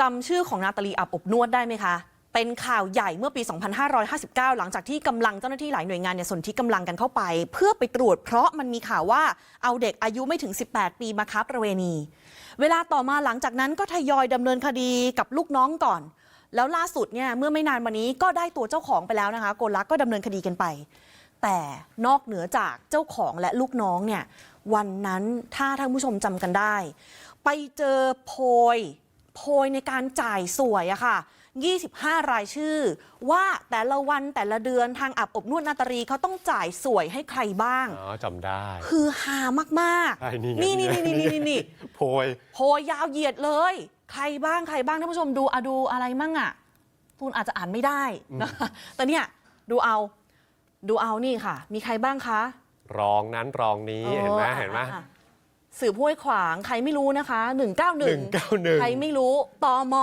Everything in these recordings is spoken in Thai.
จำชื่อของนาตาลีอับอบนวดได้ไหมคะ เป็นข่าวใหญ่เมื่อปี 2559 หลังจากที่กำลังเจ้าหน้าที่หลายหน่วยงานเนี่ยสนที่กำลังกันเข้าไป เพื่อไปตรวจเพราะมันมีข่าวว่าเอาเด็กอายุไม่ถึง 18 ปีมาค้าประเวณี เวลาต่อมาหลังจากนั้นก็ทยอยดำเนินคดีกับลูกน้องก่อน แล้วล่าสุดเนี่ยเมื่อไม่นานมานี้ก็ได้ตัวเจ้าของไปแล้วนะคะ โกลักก็ดำเนินคดีกันไป แต่นอกเหนือจากเจ้าของและลูกน้องเนี่ยวันนั้นถ้าท่านผู้ชมจำกันได้ ไปเจอโพย โพยในการจ่ายสวยอะค่ะ 25 รายชื่อ ว่าแต่ละวันแต่ละเดือนทางอับอบนวดนาตารีเขาต้องจ่ายสวยให้ใครบ้าง อ๋อจำได้ คือฮามากใช่นี่ไงนี่นี่นี่นี่นี่นี่ โพย โพยยาวเหยียดเลย ใครบ้างใครบ้างท่านผู้ชมดูอะดูอะไรมั่งอะตูนอาจจะอ่านไม่ได้นะคะแต่เนี่ยดูเอา ดูเอานี่ค่ะ มีใครบ้างคะ รองนั้นรองนี้เห็นไหมออเห็นไหมอะ สืบห้วยขวางใครไม่รู้นะคะ 191 191 ใครไม่รู้ตม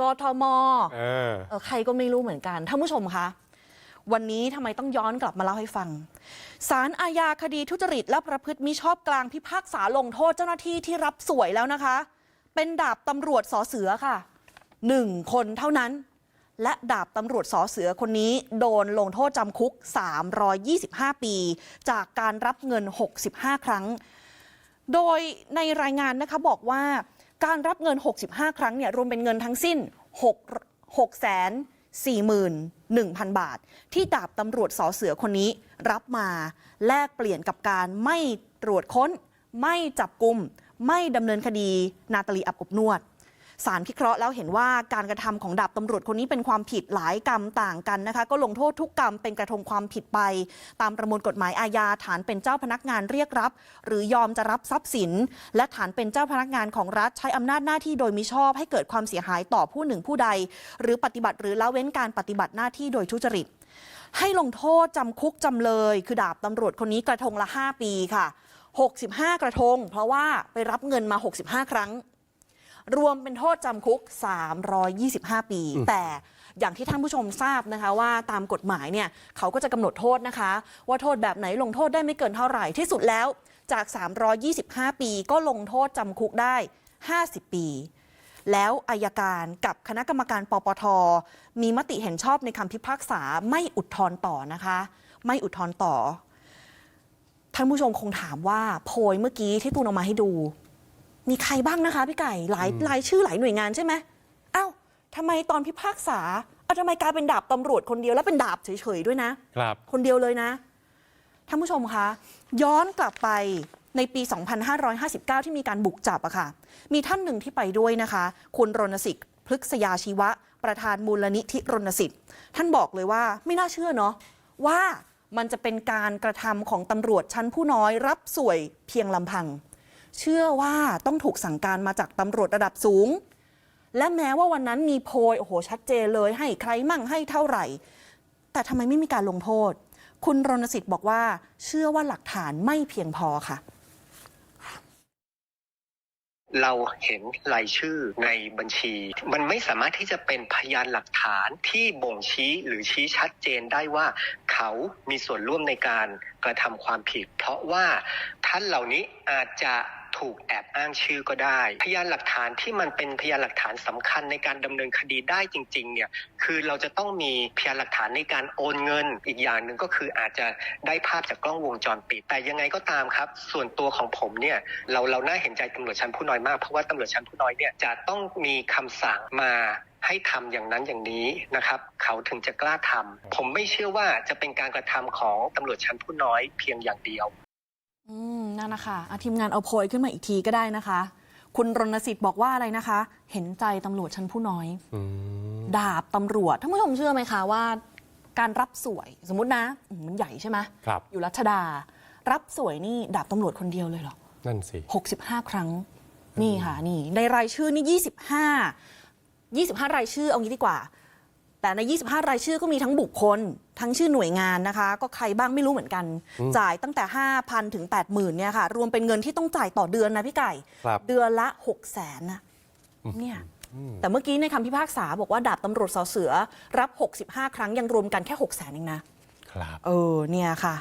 กทมเออเออใครก็ไม่รู้เหมือนกันท่านผู้ชมคะวันนี้ทำไมต้องย้อนกลับมาเล่าให้ฟังศาลอาญาคดีทุจริตและประพฤติมิชอบกลางพิพากษาลงโทษเจ้าหน้าที่ที่รับสวยแล้วนะคะ เป็นดาบตำรวจสอเสือค่ะหนึ่งคนเท่านั้น และดาบตำรวจสอเสือคนนี้ โดนลงโทษจำคุก 325 ปี จากการรับเงิน 65 ครั้ง โดยในรายงานนะคะบอกว่าการรับเงิน 65 ครั้งเนี่ยรวมเป็นเงินทั้งสิ้น 6 6แสน41,000 บาท ที่ดาบตำรวจสอเสือคนนี้รับมาแลกเปลี่ยนกับการไม่ตรวจค้น ไม่จับกลุ่ม ไม่ดำเนินคดีนาตาลีอับอบนวด สารพิเคราะห์แล้วเห็นว่าการกระทำของดาบตำรวจคนนี้เป็นความผิดหลายกรรมต่างกันนะคะ ก็ลงโทษทุกกรรมเป็นกระทงความผิดไป ตามประมวลกฎหมายอาญาฐานเป็นเจ้าพนักงานเรียกรับ หรือยอมจะรับทรัพย์สิน และฐานเป็นเจ้าพนักงานของรัฐใช้อำนาจหน้าที่โดยมิชอบให้เกิดความเสียหายต่อผู้หนึ่งผู้ใด หรือปฏิบัติหรือละเว้นการปฏิบัติหน้าที่โดยทุจริตให้ลงโทษจำคุกจำเลย คือดาบตำรวจคนนี้กระทงละ 5 ปีค่ะ 65 กระทง เพราะว่าไปรับเงินมา 65 ครั้ง รวมเป็นโทษจำคุก 325 ปี แต่อย่างที่ท่านผู้ชมทราบนะคะว่าตามกฎหมายเนี่ยเขาก็จะกำหนดโทษนะคะ ว่าโทษแบบไหนลงโทษได้ไม่เกินเท่าไหร่ที่สุดแล้วจาก 325 ปีก็ลงโทษจำคุกได้ 50 ปี แล้วอายการกับคณะกรรมการปปท มีมติเห็นชอบในคำพิพากษาไม่อุทธรณ์ต่อนะคะ ไม่อุทธรณ์ต่อ ท่านผู้ชมคงถามว่าโพยเมื่อกี้ที่ตูนเอามาให้ดู มีใครบ้างนะคะพี่ไก่หลายรายชื่อหลายหน่วยงานใช่ไหมอ้าวทำไมตอนพิพากษาเอาทำไมกลายเป็นดาบตำรวจคนเดียวแล้วเป็นดาบเฉยๆด้วยนะครับ คนเดียวเลยนะท่านผู้ชมคะย้อนกลับไปในปี 2559 ที่มีการบุกจับอะค่ะ มีท่านหนึ่งที่ไปด้วยนะคะ คุณรณสิทธิ์พฤกษยาชีวะ ประธานมูลนิธิรณสิทธิ์ ท่านบอกเลยว่าไม่น่าเชื่อเนาะว่ามันจะเป็นการกระทำของตำรวจชั้นผู้น้อยรับสวยเพียงลำพัง เชื่อว่าต้องถูกสั่งการมาจากตำรวจระดับสูง และแม้ว่าวันนั้นมีโพยโอ้โหชัดเจนเลยให้ใครมั่งให้เท่าไหร่ แต่ทำไมไม่มีการลงโทษ คุณรณสิทธิ์บอกว่า เชื่อว่าหลักฐานไม่เพียงพอค่ะเราเห็นรายชื่อในบัญชี มันไม่สามารถที่จะเป็นพยานหลักฐานที่บ่งชี้หรือชี้ชัดเจนได้ว่า เขามีส่วนร่วมในการกระทำความผิด เพราะว่าท่านเหล่านี้อาจจะ ถูกแอบอ้างชื่อก็ได้ พยานหลักฐานที่มันเป็นพยานหลักฐานสำคัญในการดำเนินคดีได้จริงๆเนี่ยคือเราจะต้องมีพยานหลักฐานในการโอนเงิน อีกอย่างหนึ่งก็คืออาจจะได้ภาพจากกล้องวงจรปิด แต่ยังไงก็ตามครับ ส่วนตัวของผมเนี่ยเราเราน่าเห็นใจตำรวจชั้นผู้น้อยมากเพราะว่าตำรวจชั้นผู้น้อยเนี่ยจะต้องมีคำสั่งมาให้ทำอย่างนั้นอย่างนี้นะครับ เขาถึงจะกล้าทำผมไม่เชื่อว่าจะเป็นการกระทำของตำรวจชั้นผู้น้อยเพียงอย่างเดียว อืมนั่นนะคะอะทีมงานเอาโพยขึ้นมาอีกทีก็ได้นะคะ คุณรณสิทธิ์บอกว่าอะไรนะคะ เห็นใจตำรวจชั้นผู้น้อย อืม ดาบตำรวจท่านผู้ชมเชื่อไหมคะว่า การรับสวยสมมตินะอืมมันใหญ่ใช่ไหมครับ อยู่รัชดา รับสวยนี่ดาบตำรวจคนเดียวเลยเหรอ นั่นสิ 65 ครั้ง นี่ค่ะ นี่ ในรายชื่อนี่ 25 25 รายชื่อเอางี้ดีกว่า แต่ใน 25 รายชื่อก็มีทั้งบุคคล ทั้งชื่อหน่วยงานนะคะ ก็ใครบ้างไม่รู้เหมือนกัน จ่ายตั้งแต่ 5,000 ถึง 80,000เนี่ยค่ะ รวมเป็นเงินที่ต้องจ่ายต่อเดือนนะพี่ไก่ครับเดือนละ 6 0แสนนะเนี่ยแต่เมื่อกี้ในคำพิพากษาบอกว่าดาบตำรวจสอเสือรับ 65 ครั้งยังรวมกันแค่ 6 0แสนเองนะครับเออเนี่ยค่ะ